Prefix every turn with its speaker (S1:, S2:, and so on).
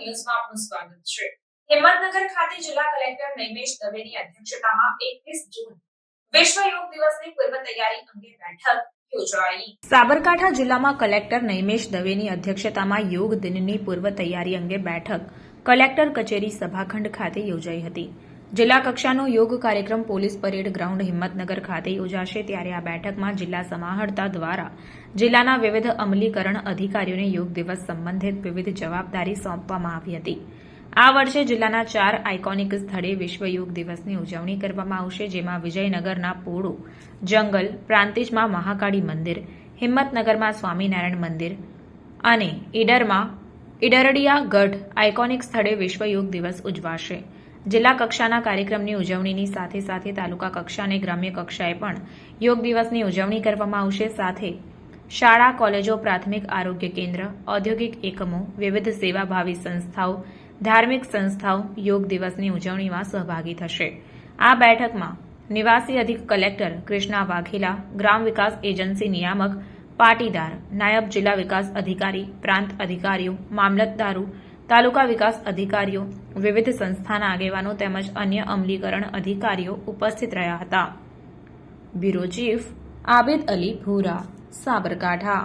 S1: ન્યૂઝમાં આપનું સ્વાગત છે. હિંમતનગર ખાતે જિલ્લા કલેક્ટર નૈમેશ દવેની અધ્યક્ષતામાં એકવીસ જૂન વિશ્વ યોગ દિવસની પૂર્વ તૈયારી અંગે બેઠક સાબરકાંઠા જિલ્લામાં કલેક્ટર નૈમેશ દવેની અધ્યક્ષતામાં યોગ દિનની પૂર્વ તૈયારી અંગે બેઠક કલેક્ટર કચેરી સભાખંડ ખાતે યોજાઈ હતી. જિલ્લા કક્ષાનો યોગ કાર્યક્રમ પોલીસ પરેડ ગ્રાઉન્ડ હિંમતનગર ખાતે યોજાશે ત્યારે આ બેઠકમાં જિલ્લા સમાહર્તા દ્વારા જિલ્લાના વિવિધ અમલીકરણ અધિકારીઓને યોગ દિવસ સંબંધિત વિવિધ જવાબદારી સોંપવામાં આવી હતી. આ વર્ષે જિલ્લાના ચાર આઇકોનિક સ્થળે વિશ્વ યોગ દિવસની ઉજવણી કરવામાં આવશે, જેમાં વિજયનગરના પોળો, જંગલ, પ્રાંતિજમાં મહાકાળી મંદિર, હિંમતનગરમાં સ્વામિનારાયણ મંદિર અને ઈડરમાં ઈડરડિયા ગઢ આઇકોનિક સ્થળે વિશ્વ યોગ દિવસ ઉજવાશે. જિલ્લા કક્ષાના કાર્યક્રમની ઉજવણીની સાથે સાથે તાલુકા કક્ષા અને ગ્રામ્ય કક્ષાએ પણ યોગ દિવસની ઉજવણી કરવામાં આવશે. સાથે શાળા, કોલેજો, પ્રાથમિક આરોગ્ય કેન્દ્ર, ઔદ્યોગિક એકમો, વિવિધ સેવાભાવી સંસ્થાઓ, ધાર્મિક સંસ્થાઓ યોગ દિવસની ઉજવણીમાં સહભાગી થશે. આ બેઠકમાં નિવાસી અધિક કલેક્ટર કૃષ્ણા વાઘેલા, ગ્રામ વિકાસ એજન્સી નિયામક પાટીદાર, નાયબ જિલ્લા વિકાસ અધિકારી, પ્રાંત અધિકારીઓ, મામલતદારો તાલુકા વિકાસ અધિકારીઓ, વિવિધ સંસ્થાના આગેવાનો તેમજ અન્ય અમલીકરણ અધિકારીઓ ઉપસ્થિત રહ્યા હતા. બ્યુરો ચીફ આબેદ અલી ભૂરા, સાબરકાંઠા.